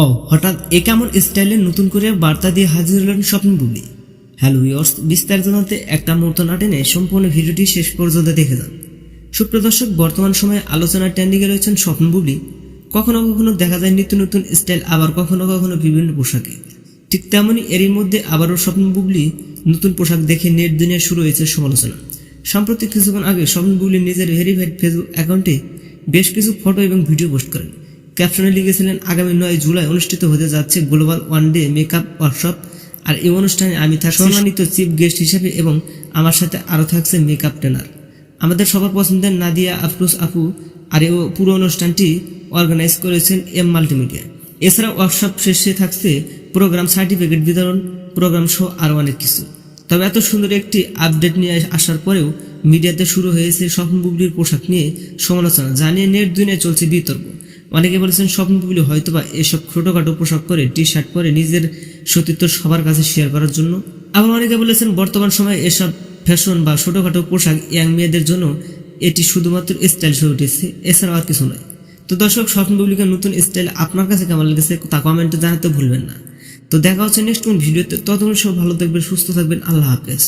ও হঠাৎ এ কেমন স্টাইলে নতুন করে বার্তা দিয়ে হাজির হলেন স্বপ্ন বুবলি হ্যালো ইয়র্স বিস্তারিত জানতে একটা মুহূর্ত না টেনে সম্পূর্ণ ভিডিওটি শেষ পর্যন্ত দেখে যান। সুপ্রদর্শক বর্তমান সময়ে আলোচনার ট্রেন্ডিংয়ে রয়েছেন স্বপ্ন বুবলি কখনো কখনো দেখা যায় নিত্য নতুন স্টাইল, আবার কখনো কখনো বিভিন্ন পোশাকে। ঠিক তেমনই এরই মধ্যে আবারও স্বপ্ন বুবলি নতুন পোশাক দেখে নেট দুনিয়ায় শুরু হয়েছে সমালোচনা। সাম্প্রতিক কিছুক্ষণ আগে স্বপ্ন বুবলি নিজের ভেরিফাইড ফেসবুক অ্যাকাউন্টে বেশ কিছু ফটো এবং ভিডিও পোস্ট করেন। ক্যাপশনে লিখেছিলেন আগামী নয় জুলাই অনুষ্ঠিত হতে যাচ্ছে global one day makeup workshop. আর এই অনুষ্ঠানে আমি থাকছি সম্মানিত চিফ গেস্ট হিসেবে এবং আমার সাথে আরও থাকছে মেকআপ ট্রেনার। আমাদের সবার পছন্দের নাদিয়া আফরোজ আপু আর এই পুরো অনুষ্ঠানটি অর্গানাইজ করেছেন এম মাল্টিমিডিয়া। এছাড়া ওয়ার্কশপ শেষে থাকছে প্রোগ্রাম সার্টিফিকেট বিতরণ প্রোগ্রাম শো আরও অনেক কিছু। তবে এত সুন্দর একটি আপডেট নিয়ে আসার পরেও মিডিয়াতে শুরু হয়েছে স্বপ্ন বুবলির পোশাক নিয়ে সমালোচনা। জানিয়ে নেট দুনিয়ায় চলছে বিতর্ক। অনেকে বলেছেন স্বপ্ন বুবলি হয়তোবা এসব ছোটখাটো পোশাক পরে টি শার্ট পরে নিজের সতীত্ব সবার কাছে শেয়ার করার জন্য। আবার অনেকে বলেছেন বর্তমান সময়ে এসব ফ্যাশন বা ছোটখাটো পোশাক ইয়াং মেয়েদের জন্য এটি শুধুমাত্র স্টাইল হয়ে উঠেছে, এছাড়াও আর কিছু নয়। তো দর্শক স্বপ্ন নতুন স্টাইল আপনার কাছে কেমন লেগেছে তা কমেন্টে জানাতে ভুলবেন না। তো দেখা হচ্ছে নেক্সট কোন ভিডিওতে। ততক্ষণ সব ভালো থাকবেন, সুস্থ থাকবেন, আল্লাহ হাফেজ।